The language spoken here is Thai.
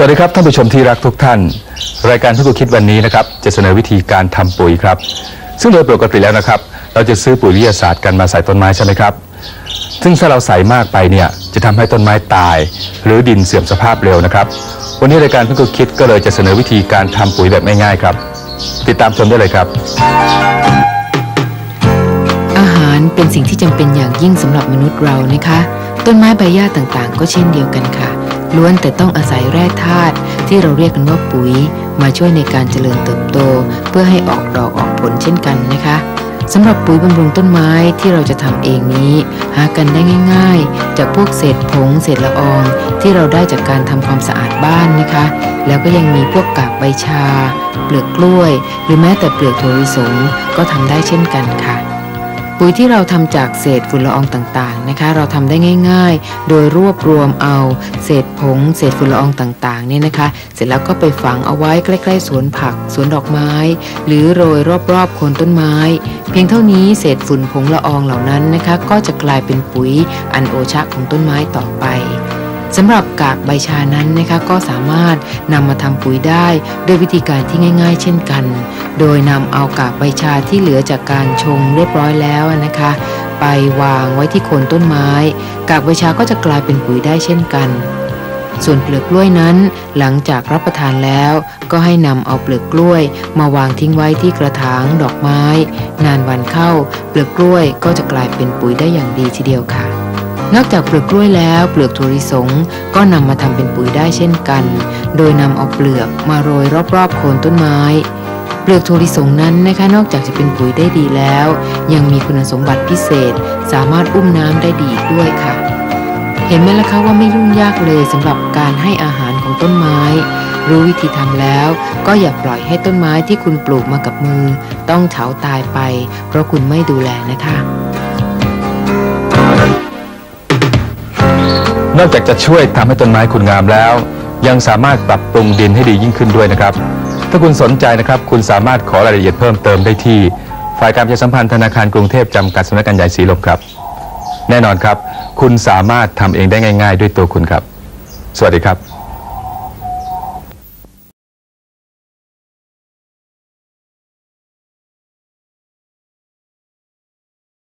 สวัสดีครับท่านผู้ชมที่รักทุกท่าน รายการทุกคิดวันนี้นะครับจะเสนอวิธีการทำปุ๋ยครับ ซึ่งโดยปกติแล้วนะครับ เราจะซื้อปุ๋ยวิทยาศาสตร์กันมาใส่ต้นไม้ใช่ไหมครับ ซึ่งถ้าเราใส่มากไปเนี่ยจะทำให้ต้นไม้ตาย หรือดินเสื่อมสภาพเร็วนะครับ วันนี้รายการทุกคิดก็เลยจะเสนอวิธีการทำปุ๋ยแบบง่ายๆครับ ติดตามชมได้เลยครับ อาหารเป็นสิ่งที่จำเป็นอย่างยิ่งสำหรับมนุษย์เรานะคะ ต้นไม้ใบหญ้าต่างๆ ก็เช่นเดียวกันค่ะ ล้วนแต่ต้องอาศัยแร่ธาตุที่เราเรียกกันว่าปุ๋ย มาช่วยในการเจริญเติบโต เพื่อให้ออกดอกออกผลเช่นกันนะคะสำหรับปุ๋ยบำรุงต้นไม้ที่เราจะทำเองนี้ หากันได้ง่าย ๆ จากพวกเศษผงเศษละออง ที่เราได้จากการทำความสะอาดบ้านนะคะ แล้วก็ยังมีพวกกากใบชา เปลือกกล้วย หรือแม้แต่เปลือกถั่วลิสงก็ทำได้เช่นกันค่ะ ปุ๋ยที่เราทำจากเศษฝุ่นละอองต่างๆนะคะ เราทำได้ง่าย ๆ โดยรวบรวมเอาเศษผง เศษฝุ่นละอองต่างๆเนี่ยนะคะ เสร็จแล้วก็ไปฝังเอาไว้ใกล้ๆสวนผักสวนดอกไม้ หรือโรยรอบๆโคนต้นไม้ เพียงเท่านี้เศษฝุ่นผงละอองเหล่านั้นนะคะ ก็จะกลายเป็นปุ๋ยอันโอชะของต้นไม้ต่อไป สำหรับกากใบชานั้นนะคะก็สามารถนำมาทำปุ๋ยได้ด้วยวิธีการที่ง่าย ๆ เช่นกัน โดยนำเอากากใบชาที่เหลือจากการชงเรียบร้อยแล้วนะคะ ไปวางไว้ที่โคนต้นไม้ กากใบชาก็จะกลายเป็นปุ๋ยได้เช่นกัน ส่วนเปลือกกล้วยนั้น หลังจากรับประทานแล้ว ก็ให้นำเอาเปลือกกล้วย มาวางทิ้งไว้ที่กระถางดอกไม้ นานวันเข้า เปลือกกล้วยก็จะกลายเป็นปุ๋ยได้อย่างดีทีเดียวค่ะ นอกจากเปลือกกล้วยแล้วเปลือกถั่วลิสงก็นำมาทำเป็นปุ๋ยได้เช่นกัน โดยนำเอาเปลือกมาโรยรอบๆโคนต้นไม้ เปลือกถั่วลิสงนั้นนะคะนอกจากจะเป็นปุ๋ยได้ดีแล้ว ยังมีคุณสมบัติพิเศษ สามารถอุ้มน้ำได้ดีด้วยค่ะ เห็นไหมล่ะคะว่าไม่ยุ่งยากเลยสำหรับการให้อาหารของต้นไม้ รู้วิธีทำแล้ว ก็อย่าปล่อยให้ต้นไม้ที่คุณปลูกมากับมือ ต้องเฉาตายไป เพราะคุณไม่ดูแลนะคะ นอกจากจะช่วยทำให้ต้นไม้คุณงามแล้ว ยังสามารถปรับปรุงดินให้ดียิ่งขึ้นด้วยนะครับ ถ้าคุณสนใจนะครับ คุณสามารถขอรายละเอียดเพิ่มเติมได้ที่ ฝ่ายการประชาสัมพันธ์ธนาคารกรุงเทพจำกัดสำนักงานใหญ่สีลมครับ แน่นอนครับ คุณสามารถทำเองได้ง่าย ๆ ด้วยตัวคุณครับ สวัสดีครับ